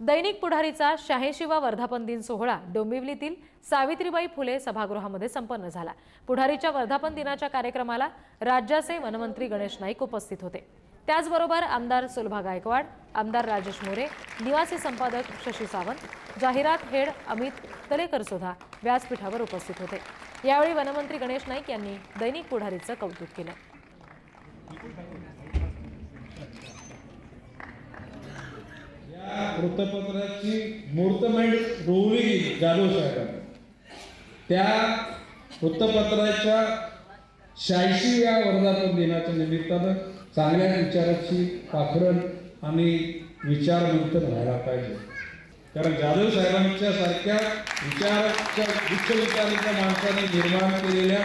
दैनिक पुढारीचा शहाऐंशीवा वर्धापन दिन सोहळा डोंबिवलीतील सावित्रीबाई फुले सभागृहामध्ये संपन्न झाला. पुढारीच्या वर्धापन दिनाच्या कार्यक्रमाला राज्याचे वनमंत्री गणेश नाईक उपस्थित होते. त्याचबरोबर आमदार सुलभा गायकवाड आमदार राजेश मोरे निवासी संपादक शशी सावंत जाहिरात हेड अमित तलेकर सुद्धा व्यासपीठावर उपस्थित होते. यावेळी वनमंत्री गणेश नाईक यांनी दैनिक पुढारीचं कौतुक केलं. वृत्तपत्राची मुहूर्तमेंट रोवली गेली जाधव साहेबांनी. त्या वृत्तपत्राच्या शहाऐंशी या वर्धापन दिनाच्या निमित्तानं चांगल्या विचाराची पाखरण आणि विचारमंथन व्हायला पाहिजे. कारण जाधव साहेबांच्या सारख्या विचाराच्या उच्च विचाराच्या माणसाने निर्माण केलेल्या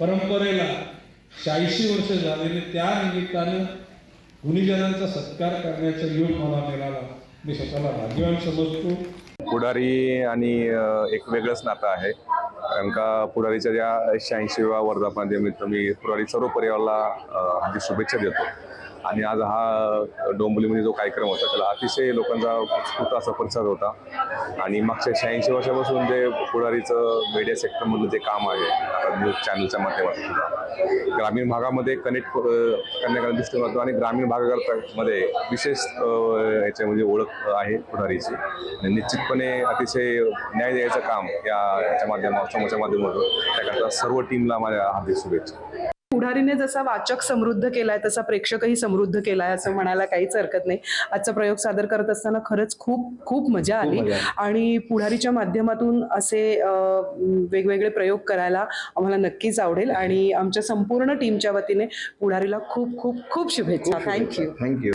परंपरेला शहाऐंशी वर्ष झालेले त्या निमित्तानं गुणीजनांचा सत्कार करण्याचा योग मला मिळाला. मी स्वतःला भाग्यवान समजतो. पुढारी आणि एक वेगळंच नातं आहे. कारण का पुढारीच्या ज्या शहाऐंशीव्या वर्धापनानिमित्त मी पुढारी सर्व परिवाराला हार्दिक शुभेच्छा देतो. आणि आज हा डोंबिवलीमध्ये जो कार्यक्रम होता त्याला अतिशय लोकांचा उत्स्फूर्त असा प्रतिसाद होता. आणि मागच्या शहाऐंशी वर्षापासून जे पुढारीचं मीडिया सेक्टरमधलं जे काम आहे आता न्यूज चॅनलच्या माध्यमातून सुद्धा ग्रामीण भागामध्ये कनेक्ट करण्याच्या दिसतो आणि ग्रामीण भागामध्ये विशेष अ, याच्यामध्ये ओळख आहे पुढारीची. आणि निश्चितपणे अतिशय न्याय द्यायचं काम या याच्या माध्यमात समोरच्या माध्यमातून त्याकरता सर्व टीमला माझ्या हार्दिक शुभेच्छा. पुढारीने जसा वाचक समृद्ध केलाय तसा प्रेक्षकही समृद्ध केलाय असं म्हणायला काहीच हरकत नाही. आजचा प्रयोग सादर करत असताना खरंच खूप खूप मजा आली. आणि पुढारीच्या माध्यमातून असे वेगवेगळे प्रयोग करायला आम्हाला नक्कीच आवडेल. आणि आमच्या संपूर्ण टीमच्या वतीने पुढारीला खूप खूप खूप शुभेच्छा. Thank you thank you